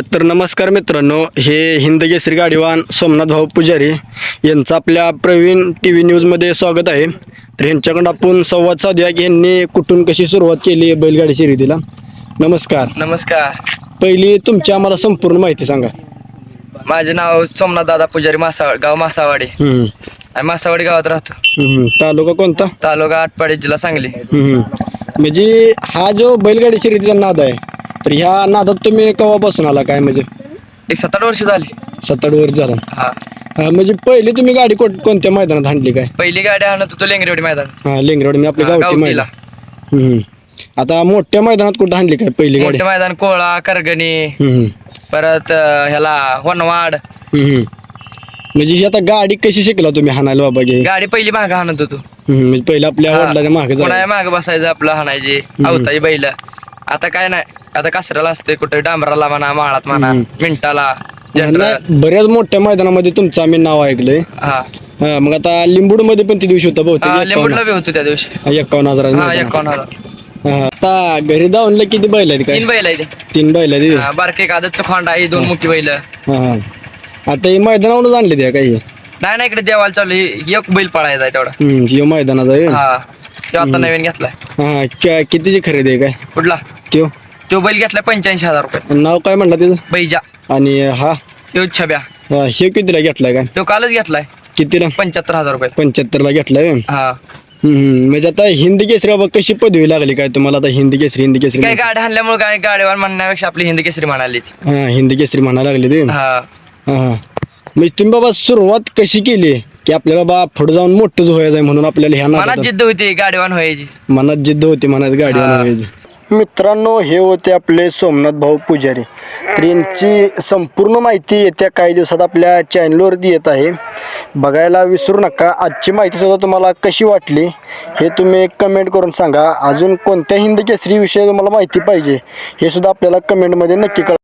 तर नमस्कार मित्रांनो हे हिंदकेसरी गाडीवान सोमनाथ भाऊ पुजारी यांचं आपल्या प्रवीण टी व्ही न्यूजमध्ये स्वागत आहे. तर ह्यांच्याकडून आपण संवाद साधूया की यांनी कुठून कशी सुरुवात केली बैलगाडी शर्यतीला. नमस्कार. नमस्कार. पहिली तुमची आम्हाला संपूर्ण माहिती सांगा. माझे नाव सोमनाथ दादा पुजारी मासावाड गाव मासावाडी. हम्म, आणि मासावाडी गावात राहतो. हम्म. तालुका कोणता? तालुका आटपाडी जिल्हा सांगली. हम्म. म्हणजे हा जो बैलगाडी शर्यतीचा नाद आहे तर ह्या नादात तुम्ही केव्हापासून आला? काय म्हणजे? एक सात आठ वर्ष झाली. सात आठ वर्ष झाला. हा. म्हणजे पहिली तुम्ही गाडी कोण- कोणत्या मैदानात हाणली काय? पहिली गाडी आणत होतो लेंगरेवाडी मैदान. हा लेंगरोड मी आपल्या हा, गावठी गावठीला. मैदान. हम्म. आता मोठ्या मैदानात कुठं हाणली काय पहिली गाडी? मोठे मैदान कोळा करगणी हम्म. परत अं, ह्याला वनवाड. हम्म. म्हणजे ही आता गाडी कशी शिकला तुम्ही हाणायला बाबा घे गाडी पहिली माग हाणत होतो. म्हणजे पहिलं आपल्या वडिलांच्या मागे माग बसायचं आपलं हाणायची. आवताची बैल. आता काय नाही आता कासऱ्याला असते कुठे डांबराला म्हणा माळात म्हणा. मिंटाला जनरल बऱ्याच मोठ्या मैदानामध्ये तुमचं आम्ही नाव ऐकलंय. हा. हा, मग आता लिंबूडमध्ये पण ती दिवशी होता हा, बहुतेक लिंबूडला बी होतो त्या दिवशी. एकावन्न हजार हा एकावन्न हजार. आता घरी धावूनला किती बैल आहेत काय? तीन बैल आहे ते तीन बैल आहेत हा, बारके कादतचं खोंड आहे दोन मोठी बैल. हा हा. आता हे मैदानावरच आणले त्या काही? नाही ना इकडे देवाला चालू ही ही एक बैल पळायचा आहे तेवढा. हे मैदानाचा आहे. हा तो आता नवीन घेतलाय. हा क्या- कितीची खरेदी आहे काय? कुठला? त्यो तो बैल घेतलाय पंच्याऐंशी हजार रुपये. नाव काय म्हणलं त्याचं? बैजा. आणि हा? तो छब्या. हा, हे कितीला घेतलाय काय? तो कालच घेतलाय. कितीला? पंच्याहत्तर हजार रुपये. पंच्याहत्तरला घेतलाय? हा. हम्म. म्हणजे आता हिंदी केसरी बाबा कशी पदवी लागली काय तुम्हाला आता हिंदी केसरी हिंदी केसरी काय गाडी आणल्यामुळे काय गाडीवर म्हणण्यापेक्षा आपली हिंदी केसरी म्हणाली ती. हा हिंदी केसरी म्हणायला लागली ते? हा. हा हा. म्हणजे तुम्ही बाबा सुरुवात कशी केली की आपल्याला बाबा पुढे जाऊन मोठंच व्हायचं आहे म्हणून आपल्याला ह्या मनात नादात- जिद्द होती गाडीवान व्हायची. मनात जिद्द होती मनात गाडी हा. आणवायची मित्रांनो हे होते आपले सोमनाथ भाऊ पुजारी. तर यांची संपूर्ण माहिती येत्या काही दिवसात आपल्या चॅनलवरती येत आहे. बघायला विसरू नका. आजची माहितीसुद्धा तुम्हाला कशी वाटली हे तुम्ही कमेंट करून सांगा. अजून कोणत्या हिंद केसरी तुम्हाला माहिती पाहिजे हे सुद्धा आपल्याला कमेंटमध्ये नक्की कळवा.